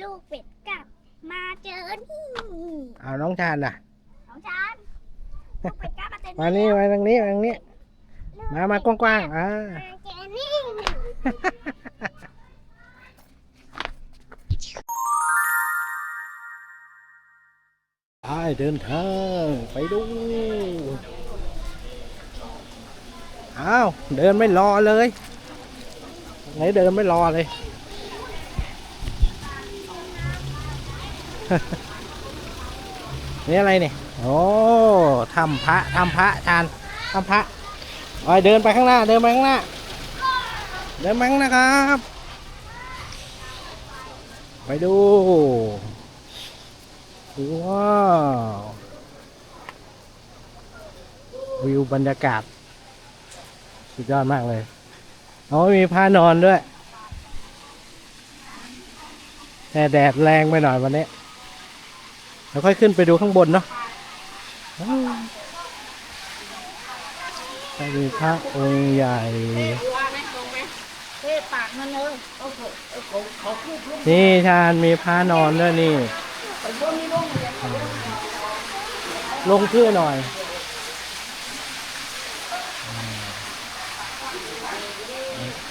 ลูกเป็ดกลับ มาเจอนี่เอาน้องชานน่ะ น้องชานลูกเป็ดกลับมาเจอมานี่มาทางนี้มาทางนี้ มา มากว้างๆอ่า มาเจอนี่ไปเดินทางไปดู อ้าว เดินไม่รอเลย ไหนเดินไม่รอเลย นี่อะไรเนี่ย โอ้ทำพระทำพระชานทำพระไปเดินไปข้างหน้า เดินไปข้างหน้า เดินไปข้างหน้าครับ ไปดูว้าววิวบรรยากาศ สุดยอดมากเลยอ๋อมีผ้านอนด้วย แต่แดดแรงไปหน่อยวันนี้ เราค่อยขึ้นไปดูข้างบนเนาะอ้าวจะมีพระองค์ใหญ่ เทปากมันเลยโอ้โหโอ้โหขอพูดลูกนี่ชาญมีผ้านอนด้วยนี่ไปบนนี่ลงเลยลงเพื่อหน่อย โอเค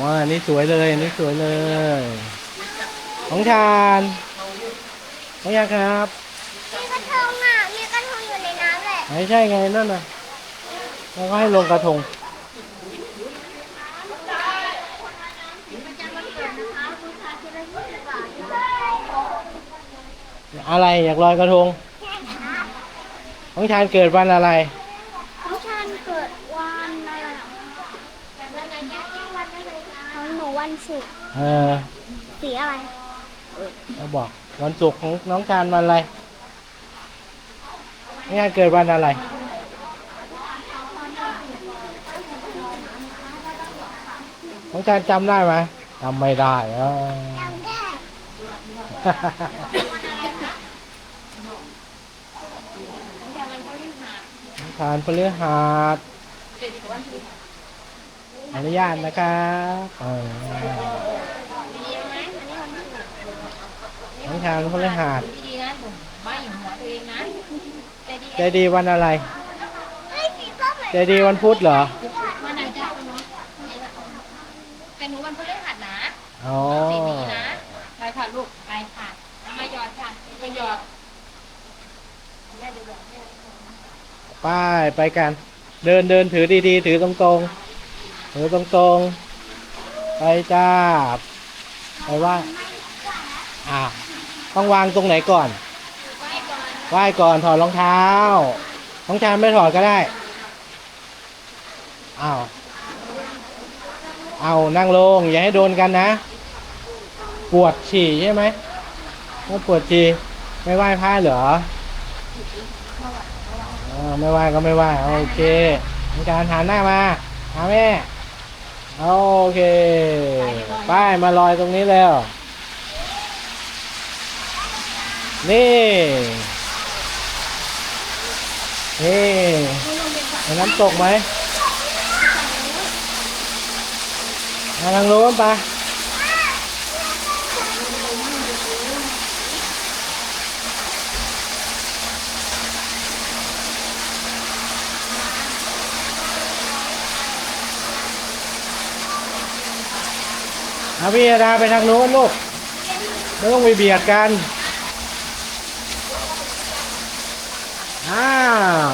ว้าอันนี่สวยเลยอันนี่สวยเลย ของชาญ ของยาครับ มีกระทงอะ มีกระทงอยู่ในน้ำแหละไม่ใช่ไงนั่นน่ะแล้วก็ให้ลงกระทง อะไรอยากลอยกระทงของชาญเกิดวันอะไร น้องชานเกิดวันอะไรอะของหนูวันศุกร์เออ สีอะไร เราบอก วันศุกร์ของน้องชาญวันอะไรน้องาญเกิดวันอะไร น้องชาญจำได้ไหมจำไม่ได้เออจำได้น้องชาญพฤหัสอนุญาตนะครับ เออน้องชาญพฤหัสดีๆนะผมไม่อยู่หัวตัวเองนะแต่ดีใจดีวันอะไรเฮ้ยสีส้มเหมือนใจดีวันพุธเหรอวันไหนจะคุณน้องแต่หนูวันพฤหัสนะอ๋อสีดีนะไปค่ะลูกไปค่ะมาหยอดค่ะไปหยอดไป้ายไปกัน เดินเดินถือดีๆ ถือตรงๆถือตรงๆไปจ้าไปไหว่าอ่า ต้องวางตรงไหนก่อน ไหว้ก่อนถอดรองเท้า น้องชายไม่ถอดก็ได้ เอาเอานั่งลง อย่าให้โดนกันนะ ปวดฉี่ใช่ไหมถ้าปวดฉี่ไม่ไหว้พระเหรออไม่ไหวก็ไม่ไหวโอเคมีการหันหน้ามาหาแม่ โอเค ไปมาลอยตรงนี้แล้ว นี่นี่เห็นน้ำตกไหมมาทางโน้นไปเอาพี่ดาไปทางโน้นลูกไม่ต้องไปเบียดกัน อ้าว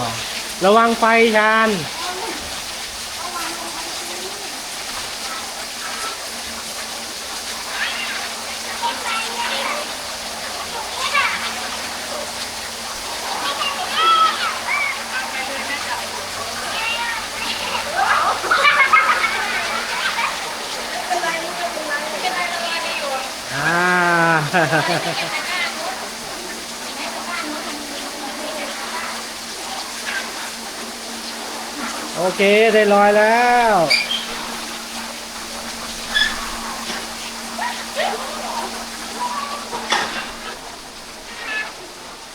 ระวังไฟชานอ่า โอเคได้ลอยแล้ว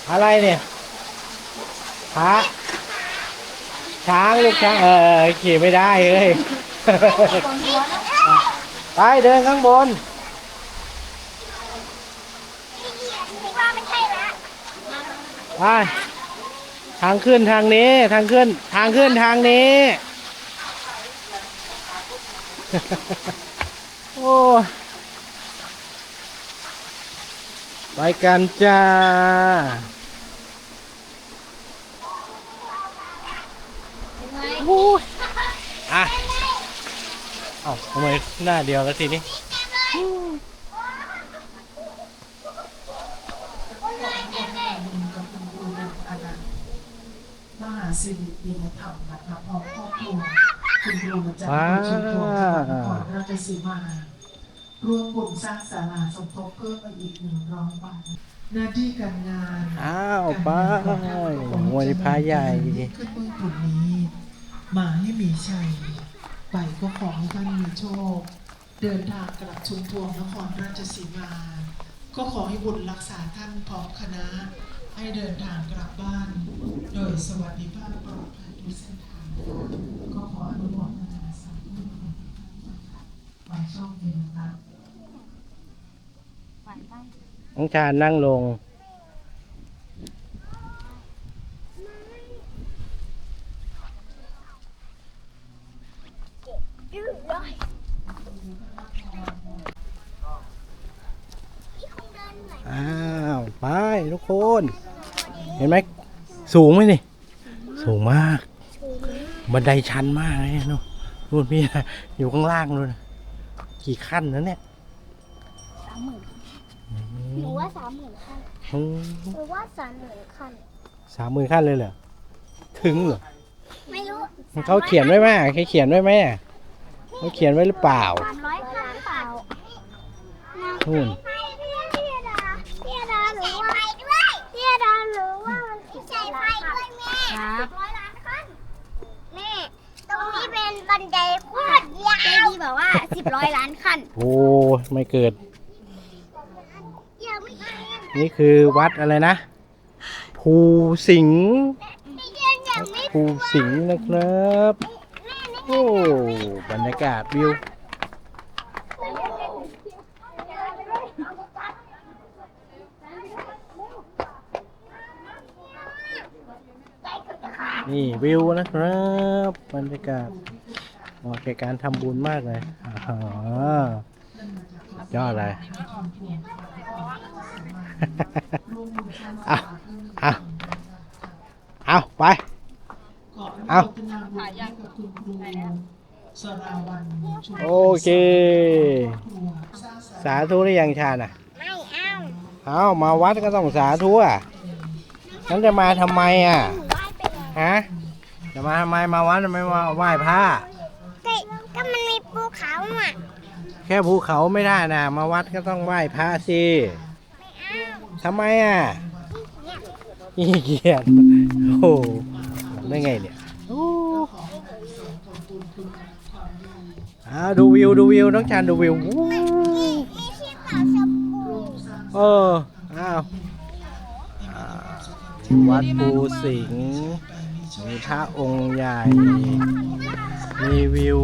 อะไรเนี่ยพระช้างลูกช้างเออขี่ไม่ได้เลยไปเดินข้างบนไป ทางขึ้นทางนี้ทางขึ้น ทางขึ้นทางนี้ โอ้ยไปกันจ้าโอ้ยอะ เอ้าทำไมหน้าเดียวแล้วทีนี้ มหา สิริดีธรรมนะคะพร้อมครอบครัวคุณครูมาจากคุณชุมพรจังหวัดนครราชสีมาร่วมบุญสร้างศาลาสมทบเพิ่มอีกหนึ่งร้อยบาทหน้าที่การงานอ้าวไปมวยพาใหญ่ขึ้นเมื่อปุ่นนี้มาให้มีชัยไปก็ขอให้ท่านมีโชค เดินทางกลับชุมพวงนครราชสีมา ก็ขอให้บุญรักษาท่านพร้อมคณะ ให้เดินทางกลับบ้าน โดยสวัสดิภาพปลอดภัยทุกเส้นทางก็ขออนุโมทนาสาธุขอให้โชคดีนะครับ น้องชาญนั่งลง ดื้อเลยพี่คงเดินไหน อ้าวไปทุกคน เห็นไหมสูงไหมนี่ สูงมาก บันไดชันมากเลยนู่นนู่นพี่อยู่ข้างล่างนู่นนะกี่ขั้นนะเนี่ยสามหมื่นหนูว่าสามหมื่นขั้นอืมหรือว่าสามหมื่นขั้นสามหมื่นขั้นเลยเหรอถึงเหรอไม่รู้เขาเขียนไว้ไหมเขาเขียนไว้ไหมเขาเขียนไว้หรือเปล่าสามร้อยขั้นเปล่านู่น พี่ยดาพี่ยดาหรือว่าพี่ยดาหรือว่ามันสิบร้อยล้านขั้น ครับ ร้อยล้านขั้นนี่ตรง นี้เป็นบันไดโคตรยาวเจดีบอกว่าสิบร้อยล้านขั้นโอ้ไม่เกิดยังไม่เกินนี่คือวัดอะไรนะ ภูสิงห์ไม่เกินยังไม่ภูสิงห์นะครับ โอ้บรรยากาศวิว นี่วิวนะครับ บรรยากาศ เหมาะแก่การทำบุญมากเลยอ๋อยอดเลยเอาเอาเอาไปขออนุเอาโมทนาบุญให้กับคุณครูสราวันชุมพรโอเคครัวสร้างศาลาสาธุหรือยังชาน่ะ ไม่เอาเอามาวัดก็ต้องสาธุอะฉันจะมาทำไมอะหนูไหว้ไปแล้วฮะ จะมาทำไมมาวัดทำไมมาไหว้พระ ก็ก็มันมีภูเขาอะ แค่ภูเขาไม่ได้นะมาวัดก็ต้องไหว้พระสิทำไมอะขี้เกียจโอ้ได้ไงเนี่ยอาดูวิวดูวิวน้องชานดูวิวเอออ้าววัดภูสิงห์มีพระองค์ใหญ่ มีวิว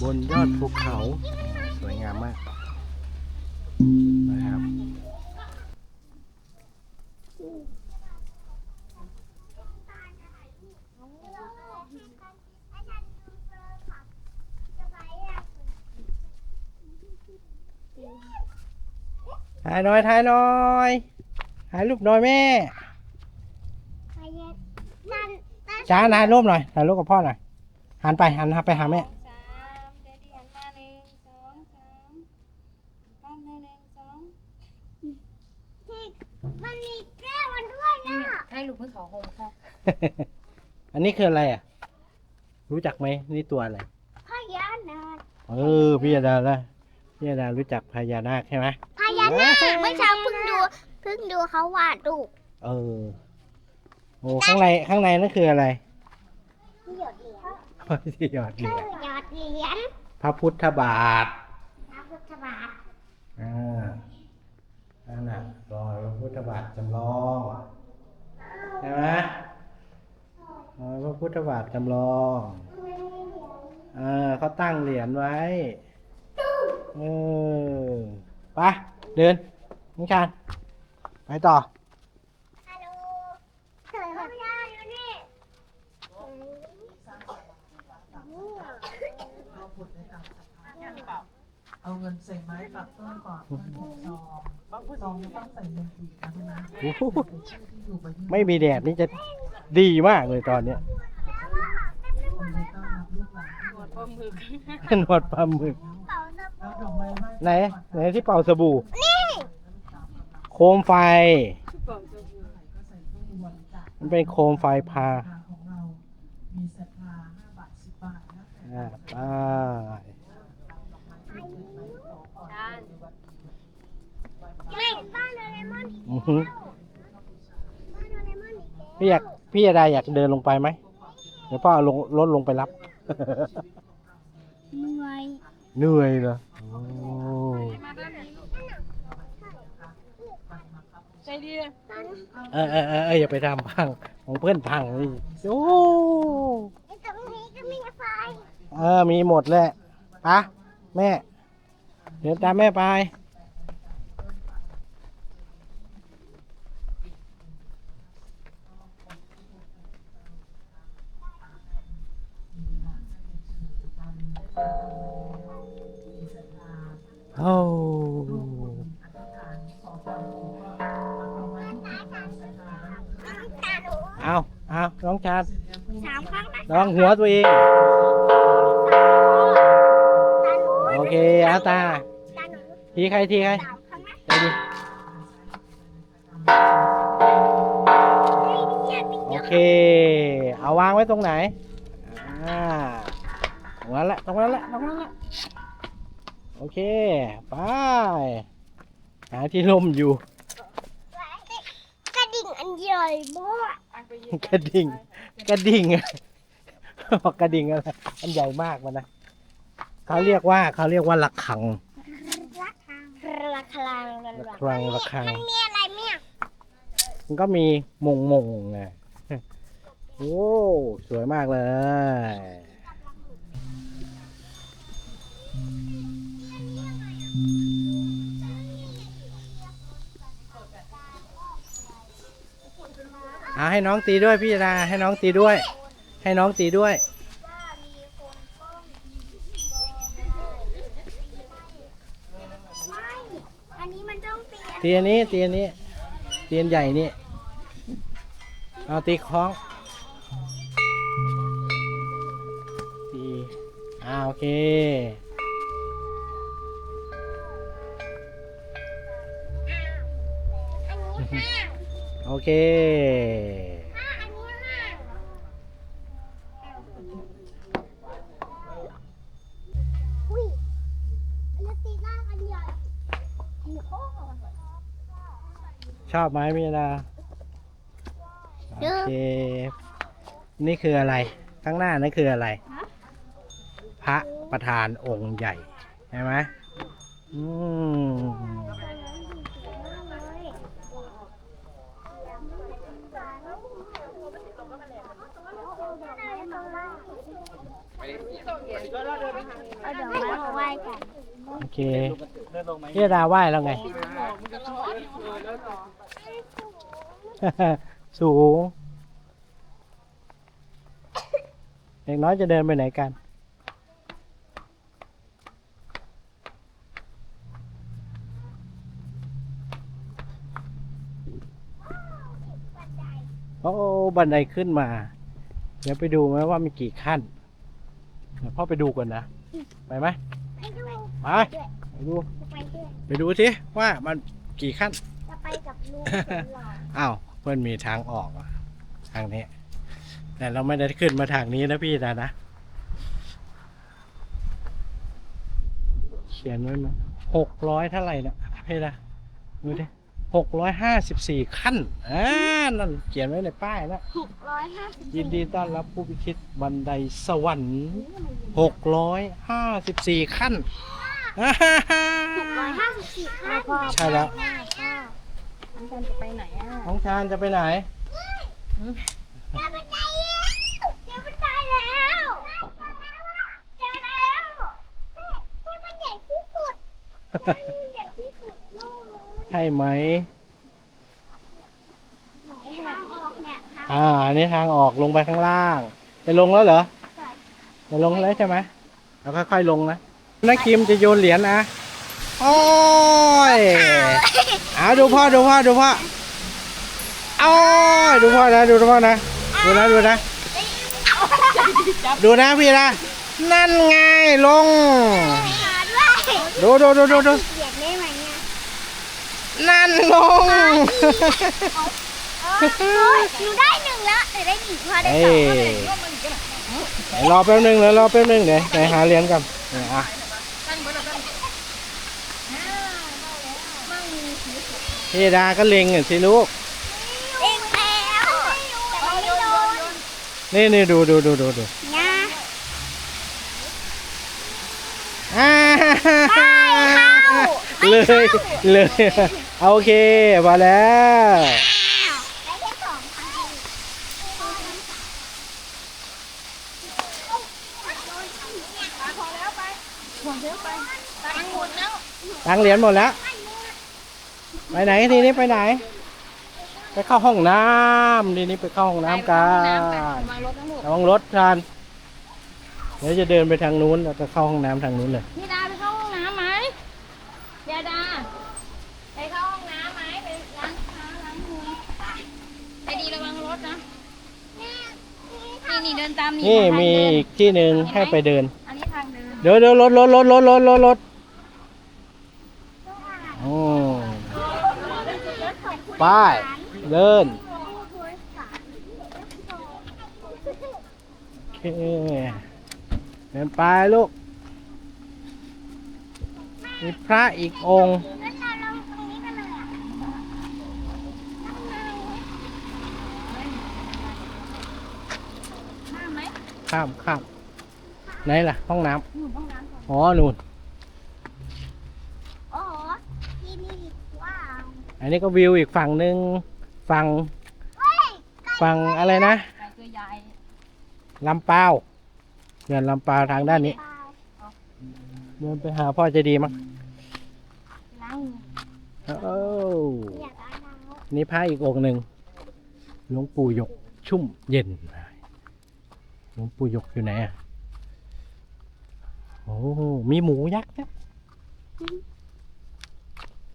บนยอดภูเขาามมากนะครับถ่ายหน่อยถ่ายหน่อยถ่ายรูปหน่อยแม่นั่นนั่นจ้าถ่ายรูปหน่อยถ่ายรูปกับพ่อหน่อยหันไปหันไปหาแม่สามเดี๋ยวดีหันมาหนึ่งสองสามกล้องหนึ่งหนึ่งสอง ที่มันมีแก้วมันด้วยนะ ให้ลูกมือเขาโฮมค่ะ อั นนี้คืออะไรอะ รู้จักไหมนี่ตัวอะไรพญานาคเออพี่ยาดาละพี่ยาดารู้จักพญานาคใช่ไหมพญานาคเมื่อเช้าเพิ่งดูเพิ่งดูเขาวาดรูปเออโอ้ข้างในข้างในนั่นคืออะไรหยดเหรียญที่หยอดเหรียญหยดเหรียญพระพุทธบาทพระพุทธบาทอ่านั่นน่ะรอยพระพุทธบาทจำลองใช่ไหมรอย พระพุทธบาทจำลองเออเขาตั้งเหรียญไว้ เออไปเดินนิชานไปต่อ Thank you. โหลเงินใส่ไม้ปักต้นก่อนต้นหกซองซองต้องใส่เงินอีกนะพี่นะโอ้โหใส่ชื่อที่อยู่ใบยื่นไม่มีแดดนี่จะดีมากเลยตอนเนี้ยคนเลยต้อนรับลูกหลานที่หมดปลาหมึกนวดปลาหมึกแล้วดอกไม้ไหว้ไหนไหนที่เป่าสบู่โคมไฟเป่าจะบูก็ใส่ตู้บริจาคมันเป็นโคมไฟพาของเรา มีศรัทธา5บาท 10 บาทแล้วแต่ อ่าไป จาน ไม่บ้านโดเรม อนอีกอือฮึบ้านโดเรมอนอีกแล้วพี่อยากพี่ยาดาอยากเดินลงไปไหมเดี๋ยวพ่อเอาลงรถลงไปรับ เหนื่อยเหนื่อยเหรอโอ้มาด้านนี้ลูกใจดีเออเออเออเอออย่าไปทำพังของเพื่อนพังนี่โอ้ไอ้ตรงนี้ก็มีไฟเออมีหมดแหละปะแม่ เดี๋ยวตามแม่ไป โอ้ตาหนูเอาเอาน้องชาดสามครั้งนะลองหัวตัวเองตาหนูโอเคเอาตาตาหนูทีใครทีใครสามครั้งนะใจดีไอ้เนี่ยมีโอเค เอาวางไว้ตรงไหน อ่าตรง นั้นแหละตรงนั้นแหละตรงนั้นแหละโอเคไปหาที่ร่มอยู่ กระดิ่งอันใหญ่มากอันไปยืกระดิ่ง กระดิ่งอะบอกกระดิ่งอะไรอันใหญ่มากมันนะเขาเรียกว่าเขาเรียกว่าระฆังระฆังระฆังระฆังระฆังมันมีอะไรเนี่ยมันก็มีมงมงไงโอ้ สวยมากเลย อ่าให้น้องตีด้วยพี่ดาให้น้องตีด้วย ให้น้องตีด้วยไม่อันนี้มันต้องเปลี่ยนตีอันนี้ตีอันนี้ตีอันใหญ่นี่เอาตีคล้องตีอ่าโอเค โอเคห้าอันนี้ห้าอุ้ยแล้วตีหน้ากันใหญ่โอ้โหชอบไหมพี่ดาโอเค นี่คืออะไร ข้างหน้านั่นคืออะไร พระประธานองค์ใหญ่ ใช่ไหมอืมเอาดอกไม้มาไหว้ กัน โอเคพี่ดาไหว้แล้วไง สูงเด็กน้อยจะเดินไปไหนกัน โอ้บันไดขึ้นมา เดี๋ยวไปดูไหมว่ามีกี่ขั้น เดี๋ยวพ่อไปดูก่อนนะ ไปไหม ไปดูไปไปดู จะไปด้วยไปดูสิว่ามันกี่ขั้น จะไปกับลุงคนหล่ออ้าวเพื่อนมีทางออกอะทางนี้ แต่เราไม่ได้ขึ้นมาทางนี้นะพี่นะนะเขียนไว้มาหกร้อยเท่าไหร่นะพี่นะดูดิหกร้อยห้าสิบสี่ขั้นอ่านั่นเขียนไว้ในป้ายนะหกร้อยห้าสิบยินดีต้อนรับผู้พิชิตบันไดสวรรค์หกร้อยห้าสิบสี่ขั้น อ่าฮ่าฮ่าหกร้อยห้าสิบสี่ขั้นใช่แล้วง่ายค่ะอันกันจะไปไหนอะน้องชานจะไปไหนเจอบันไดแล้วเจอบันไดแล้วเจอแล้วเจอมันใหญ่ที่สุดมันใหญ่ที่สุดโลกเลยใช่ไหม ทางออกเนี่ยทางอ่า อันนี้ทางออกลงไปข้างล่าง จะลงแล้วเหรอ จะลงแล้วใช่ไหมเราค่อยๆลงนะ นักคิมจะโยนเหรียญนะเโอ้ยเอาดูพ่อดูพ่อดูพ่อโอ้ยดูพ่อนะดูพ่อนะดูนะดูนะ ดูนะพี่นะ นั่นไงลงหาด้วยดูดูดูดูดูเขียนได้ไหมเนี่ยนั่นลงโอ้ยหนูได้หนึ่งแล้วแต่ได้หนึ่งพอได้เอ้สองยไหนรอแป๊บนึงเดี๋ยวรอแป๊บนึงเดี๋ยวไหนหาเหรียญกันเนี่ยอะ พี่ดาก็เล็งอะสิลูก เองแล้วแต่มันไม่โดนนี่นี่ดูดูดูดูดูงาอ่าไม่เลยเข้าเลยเอาโอเคมาแล้วได้แค่สองพันตังค์เหรียญหมดแล้ว ไปไหนทีนี้ไปไหน ไปเข้าห้องน้ำทีนี้ไปเข้าห้องน้ำกันวางรถทั้งหมดระวังรถกันเดี๋ยวจะเดินไปทางนู้นแล้วก็เข้าห้องน้ำทางนู้นเลย พี่ดาไปเข้าห้องน้ำไหมยาดา ไปเข้าห้องน้ำไหมไปล้างเท้าล้างมือไปดีระวังรถนะนี่นี่เดินตามนี่นี่ทางมีเดินอีกที่หนึ่งให้ไปเดิน อันนี้ทางเดิน เดี๋ยวเดี๋ยวรถรถรถรถรถรถรถอืม ป้ายเดินโอเคเดินไปลูก มีพระอีกองค์ข้ามข้ามไหนล่ะ ห้องน้ำอ๋อ นู่น โอ้โหที่นี่ว้าว อันนี้ก็วิวอีกฝั่งหนึ่งฝั่งเฮ้ยฝั่งอะไรนะไก่ตัวใหญ่ลำปาวเดินลำปาวทางด้านนี้เปล่าเดินไปหาพ่อใจะดีมั้งล้างมือโอ้อยากเอาน้ำนี่พระอีกองค์หนึ่งหลวงปู่หยกชุ่มเย็นหลวงปู่หยกอยู่ไหนอะโอ้มีหมูยักษ์นะ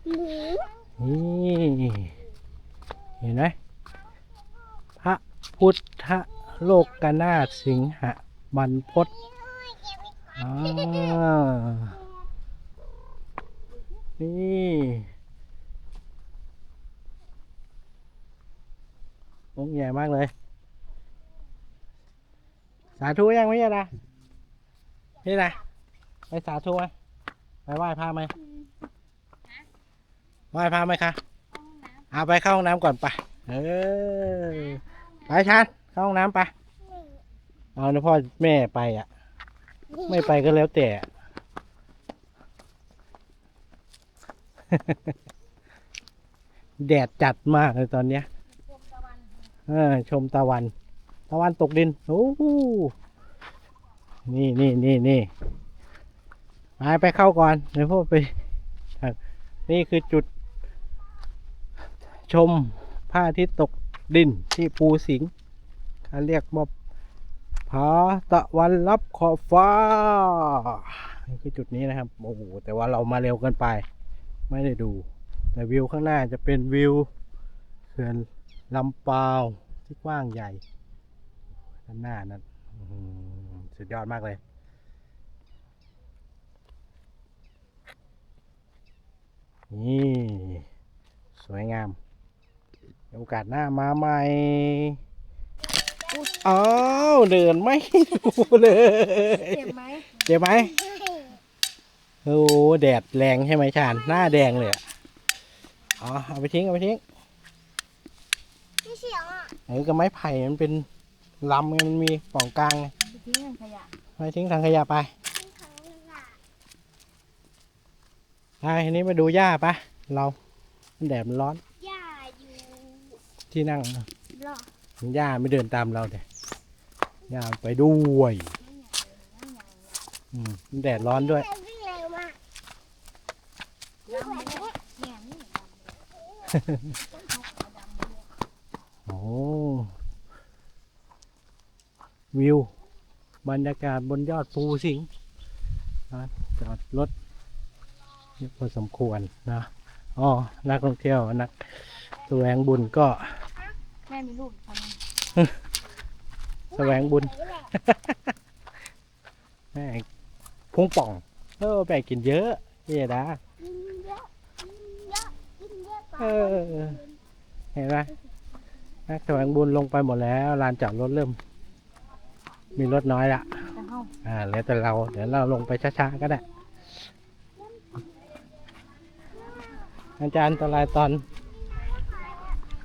หมู นี่เห็นไหมพระพุทธโลกนาถสิงหะบรรพตอ่านี่องค์ใหญ่มากเลย สาธุยังไม่ใช่นะนี่นะไปสาธุไหมไปไหว้พระไหม ไหว้พระไหมคะเอาไปเข้าห้องน้ำก่อนไปเออไปชันเข้าห้องน้ำไปเอานะพ่อแม่ไปอะ ไม่ไปก็แล้วแต่แดดจัดมากเลยตอนเนี้ยเออชมตะวัน ตะวันตกดิน โอ้โหนี่นี่นี่นี่ไปไปเข้าก่อนเดี๋ยวพวกไป นี่คือจุด ชมพระอาทิตย์ตกดินที่ภูสิงห์เขาเรียกว่าผาตะวันรับขอบฟ้านี่คือจุดนี้นะครับโอ้โหแต่ว่าเรามาเร็วเกินไป ไม่ได้ดู แต่วิวข้างหน้าจะเป็นวิวเขื่อนลำปาวที่กว้างใหญ่ด้านหน้านั้นสุดยอดมากเลยนี่สวยงาม โอกาสหน้ามาใหม่อ้าวเดินไม่ดูเลย เจ็บไหมเจ็บไหมโอ้โหแดดแรงใช่ไหมชานหน้าแดงเลยอะอ๋อเอาไปทิ้งเอาไปทิ้งไม่เสียงอะเออกับไม้ไผ่มันเป็นลำไงมันมีป่องกลางไงไปทิ้งถังขยะไปทิ้งถังขยะไปที่เขาอะไปทีนี้มาดูหญ้าปะเราแดดมันร้อนย่าอยู่ ที่นั่งหรอหญ้าไม่เดินตามเราเลยหญ้าไปด้วยอืมแดดร้อนด้วยแต่วิ่งเร็วมากวิ่งแบบนี้เนี่ยนี่โอ้วิว บรรยากาศบนยอดภูสิงห์นะจอดรถเยอะพอสมควรนะอ๋อนักท่องเที่ยวนักแสวงบุญก็ แม่มีลูกทำไมแสวงบุญ แม่พุงป่องเออแม่กินเยอะพี่ดากินเยอะกินเยอะกินเยอะกว่าเออเห็นไหมนักแสวงบุญลงไปหมดแล้วลานจอดรถเริ่ม มีรถน้อยละจะเข้าอ่าแล้วแต่เรา เดี๋ยวเราลงไปช้าๆก็ได้อาจารย์อันตรายตอน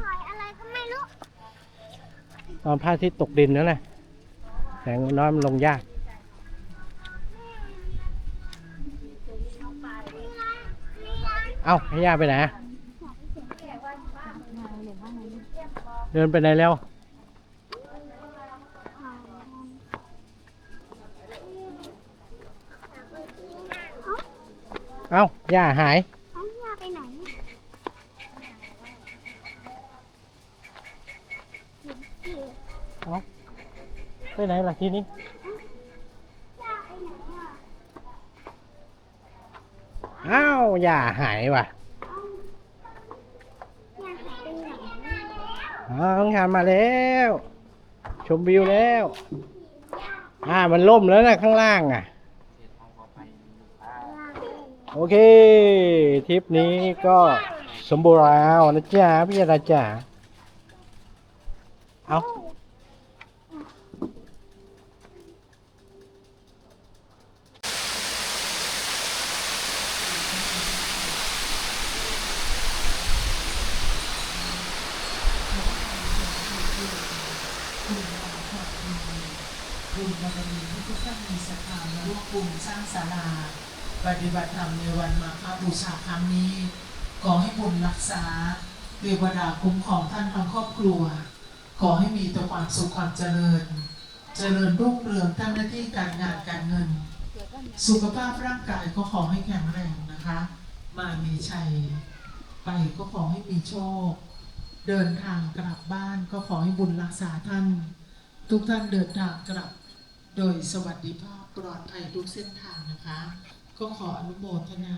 หอยอะไรก็ไม่รู้ ตอนพระอาทิตย์ตกดินนั่นแหละแสงน้อยมันลงยาก เอ้าให้ย่าไปไหนะเดินไปไหนแล้ว เอ้าย่าหาย เขาอยากไปไหน ไปไหนล่ะ ทีนี้อากไปไหนอะอ้าวย่าหายว่ะอ้าวน้องานมาแล้ว ชมวิวแล้ว อ่ามันล่มแล้วนะข้างล่างอะ โอเคทริปนี้ก็สมบูรณ์แล้วนะจ๊ะพี่ยาดาจ๋าเอา บุญบารมีที่ทุกท่านมีศรัทธามาร่วมบุญสร้าง ศาลา ปฏิบัติธรรมในวันมาฆบูชาครั้งนี้ ขอให้บุญรักษาเทวดาคุ้มครองท่านทั้งครอบครัว ขอให้มีแต่ความสุขความเจริญ เจริญรุ่งเรืองทั้งหน้าที่การงานการเงิน สุขภาพร่างกายก็ขอให้แข็งแรงนะคะ มามีชัย ไปก็ขอให้มีโชค เดินทางกลับบ้านก็ขอให้บุญรักษาท่าน ทุกท่านเดินทางกลับ โดยสวัสดิภาพปลอดภัยทุกเส้นทางนะคะ ก็ขออนุโมทนา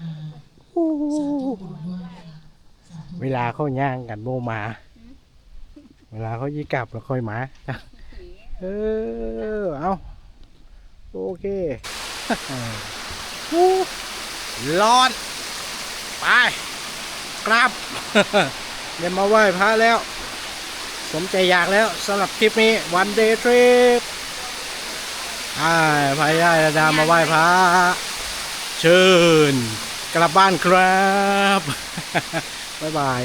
สาธุบุญด้วยนะคะสาธุเวลาเขาย่างกันโมมา เวลาเขายี่กลับแล้วค่อยมาจ้ะเออ เอาโอเคอู้ร้อน ไป กลับเดี๋ยวมาไหว้พระแล้ว สมใจอยากแล้วสำหรับคลิปนี้วันเดย์ทริป อ่าพายายดามาไหว้พระเชิญ กลับบ้านครับ บ๊ายบาย